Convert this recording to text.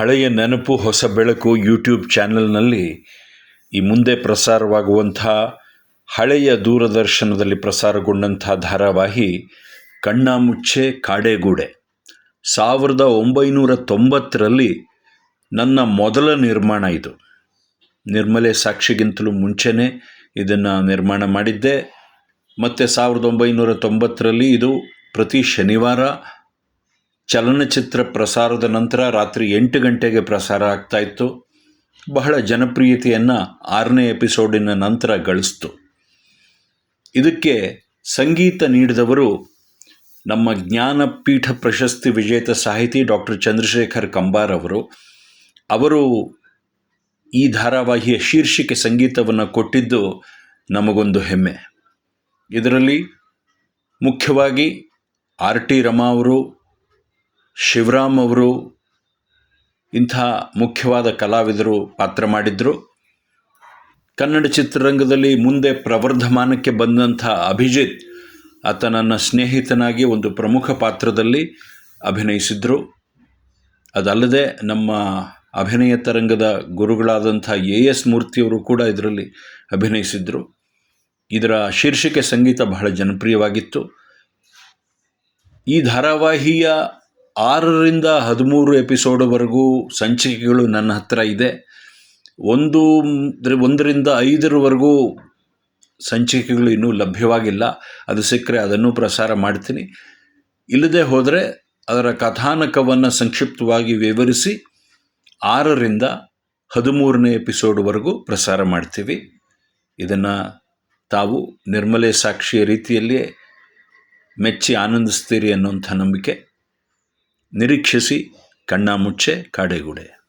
ಹಳೆಯ ನೆನಪು, ಹೊಸ ಬೆಳಕು ಯೂಟ್ಯೂಬ್ ಚಾನೆಲ್ನಲ್ಲಿ ಈ ಮುಂದೆ ಪ್ರಸಾರವಾಗುವಂಥ ಹಳೆಯ ದೂರದರ್ಶನದಲ್ಲಿ ಪ್ರಸಾರಗೊಂಡಂಥ ಧಾರಾವಾಹಿ ಕಣ್ಣಾಮುಚ್ಚೆ, ಕಾಡೇಗೂಡೆ. ಸಾವಿರದ ಒಂಬೈನೂರ ತೊಂಬತ್ತರಲ್ಲಿ ನನ್ನ ಮೊದಲ ನಿರ್ಮಾಣ ಇದು. ನಿರ್ಮಲೆ ಸಾಕ್ಷಿಗಿಂತಲೂ ಮುಂಚೆನೇ ಇದನ್ನು ನಿರ್ಮಾಣ ಮಾಡಿದ್ದೆ. ಮತ್ತು ಸಾವಿರದ ಒಂಬೈನೂರ ತೊಂಬತ್ತರಲ್ಲಿ ಇದು ಪ್ರತಿ ಶನಿವಾರ ಚಲನಚಿತ್ರ ಪ್ರಸಾರದ ನಂತರ ರಾತ್ರಿ ಎಂಟು ಗಂಟೆಗೆ ಪ್ರಸಾರ ಆಗ್ತಾಯಿತ್ತು ಬಹಳ ಜನಪ್ರಿಯತೆಯನ್ನು ಆರನೇ ಎಪಿಸೋಡಿನ ನಂತರ ಗಳಿಸ್ತು. ಇದಕ್ಕೆ ಸಂಗೀತ ನೀಡಿದವರು ನಮ್ಮ ಜ್ಞಾನಪೀಠ ಪ್ರಶಸ್ತಿ ವಿಜೇತ ಸಾಹಿತಿ ಡಾಕ್ಟರ್ ಚಂದ್ರಶೇಖರ್ ಕಂಬಾರ್ ಅವರು. ಅವರು ಈ ಧಾರಾವಾಹಿಯ ಶೀರ್ಷಿಕೆ ಸಂಗೀತವನ್ನು ಕೊಟ್ಟಿದ್ದು ನಮಗೊಂದು ಹೆಮ್ಮೆ. ಇದರಲ್ಲಿ ಮುಖ್ಯವಾಗಿ ಆರ್ ಟಿ ರಮಾ ಅವರು ಶಿವರಾಮ್ ಅವರು ಇಂಥ ಮುಖ್ಯವಾದ ಕಲಾವಿದರು ಪಾತ್ರ ಮಾಡಿದರು. ಕನ್ನಡ ಚಿತ್ರರಂಗದಲ್ಲಿ ಮುಂದೆ ಪ್ರವರ್ಧಮಾನಕ್ಕೆ ಬಂದಂಥ ಅಭಿಜಿತ್ ಆತ ನನ್ನ ಸ್ನೇಹಿತನಾಗಿ ಒಂದು ಪ್ರಮುಖ ಪಾತ್ರದಲ್ಲಿ ಅಭಿನಯಿಸಿದ್ರು. ಅದಲ್ಲದೆ ನಮ್ಮ ಅಭಿನಯ ತರಂಗದ ಗುರುಗಳಾದಂಥ ಎ ಎಸ್ ಮೂರ್ತಿಯವರು ಕೂಡ ಇದರಲ್ಲಿ ಅಭಿನಯಿಸಿದ್ರು. ಇದರ ಶೀರ್ಷಿಕೆ ಸಂಗೀತ ಬಹಳ ಜನಪ್ರಿಯವಾಗಿತ್ತು. ಈ ಧಾರಾವಾಹಿಯ ಆರರಿಂದ ಹದಿಮೂರು ಎಪಿಸೋಡ್ವರೆಗೂ ಸಂಚಿಕೆಗಳು ನನ್ನ ಹತ್ತಿರ ಇದೆ. ಒಂದು ಒಂದರಿಂದ ಐದರವರೆಗೂ ಸಂಚಿಕೆಗಳು ಇನ್ನೂ ಲಭ್ಯವಾಗಿಲ್ಲ. ಅದು ಸಿಕ್ಕರೆ ಅದನ್ನು ಪ್ರಸಾರ ಮಾಡ್ತೀನಿ. ಇಲ್ಲದೆ ಹೋದರೆ ಅದರ ಕಥಾನಕವನ್ನು ಸಂಕ್ಷಿಪ್ತವಾಗಿ ವಿವರಿಸಿ ಆರರಿಂದ ಹದಿಮೂರನೇ ಎಪಿಸೋಡ್ವರೆಗೂ ಪ್ರಸಾರ ಮಾಡ್ತೀವಿ. ಇದನ್ನು ತಾವು ನಿರ್ಮಲೆ ಸಾಕ್ಷಿಯ ರೀತಿಯಲ್ಲಿಯೇ ಮೆಚ್ಚಿ ಆನಂದಿಸ್ತೀರಿ ಅನ್ನುವಂಥ ನಂಬಿಕೆ. ನಿರೀಕ್ಷಿಸಿ ಕಣ್ಣಾಮುಚ್ಚೆ ಕಾಡೆಗೂಡೆ.